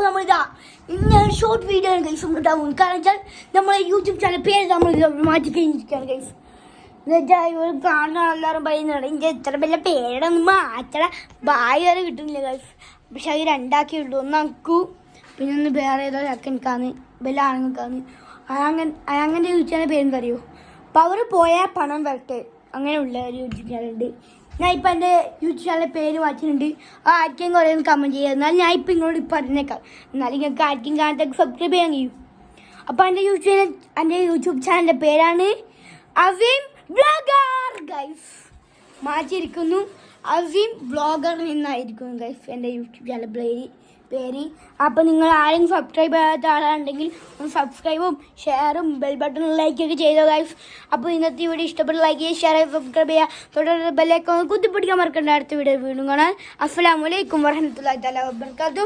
അപ്പോൾ നമ്മൾ ഇതാ ഇന്ന് ഷോർട്ട് വീഡിയോ ആണ് ഗൈസ് ഉണ്ടാവും കാരണം വെച്ചാൽ നമ്മളെ യൂട്യൂബ് ചാനൽ പേര് നമ്മൾ മാറ്റി കഴിഞ്ഞിരിക്കുകയാണ് ഗൈസ് എന്നുവെച്ചാൽ കാണുന്ന എല്ലാവരും പറയുന്നുണ്ട് എനിക്ക് ഇത്ര വലിയ പേരൊന്നും മാറ്റണ ബായ് വരെ കിട്ടുന്നില്ല ഗൈസ് പക്ഷെ അത് രണ്ടാക്കി ഉള്ളൂ. ഒന്ന് അക്കു പിന്നെ ഒന്ന് വേറെ ഏതോ ചക്കനിക്കാന്ന് വലിയ ആണുങ്ങൾക്കാന്ന് അങ്ങനെ അങ്ങനെ യൂട്യൂബ് ചാനൽ അറിയോ? പവർ പോയാൽ പണം വരട്ടെ. അങ്ങനെയുള്ള ഒരു യൂട്യൂബ് ചാനലുണ്ട് ഞാൻ ഇപ്പം എന്റെ യൂട്യൂബ് ചാനലിലെ പേര് മാറ്റിയിട്ടുണ്ട്. ആ ആർക്കും കുറേ കമന്റ് ചെയ്യുക എന്നാൽ ഞാൻ ഇപ്പം ഇങ്ങോട്ട് പറഞ്ഞേക്കാം. എന്നാലും നിങ്ങൾക്ക് ആർക്കും കാണത്തേക്ക് സബ്സ്ക്രൈബ് ചെയ്യാൻ കഴിയും. അപ്പോൾ എന്റെ യൂട്യൂബ് ചാനൽ എന്റെ യൂട്യൂബ് ചാനലിന്റെ പേരാണ് അവീം ബ്ലോഗർ ഗൈസ് മാറ്റിയിരിക്കുന്നു. അവീം വ്ലോഗർ നിന്നായിരിക്കും ഗൈസ് എന്റെ യൂട്യൂബ് ചാനൽ പേര് പേര്. അപ്പോൾ നിങ്ങൾ ആരും സബ്സ്ക്രൈബ് ചെയ്യാത്ത ആളാണെങ്കിൽ ഒന്ന് സബ്സ്ക്രൈബും ഷെയറും ബെൽ ബട്ടണും ലൈക്കൊക്കെ ചെയ്തോ ഗൈസ് അപ്പോൾ ഇന്നത്തെ വീഡിയോ ഇഷ്ടപ്പെട്ട ലൈക്ക് ചെയ്യുക ഷെയർ ചെയ്യുക സബ്സ്ക്രൈബ് ചെയ്യുക. തുടർന്ന് ബെല്ലൈക്കോ കുത്തിപ്പിടിക്കാൻ മറക്കേണ്ട. അടുത്ത വീഡിയോ വീണ്ടും കാണാൻ അസ്സാം വലൈക്കും തല വബർക്കാത്തു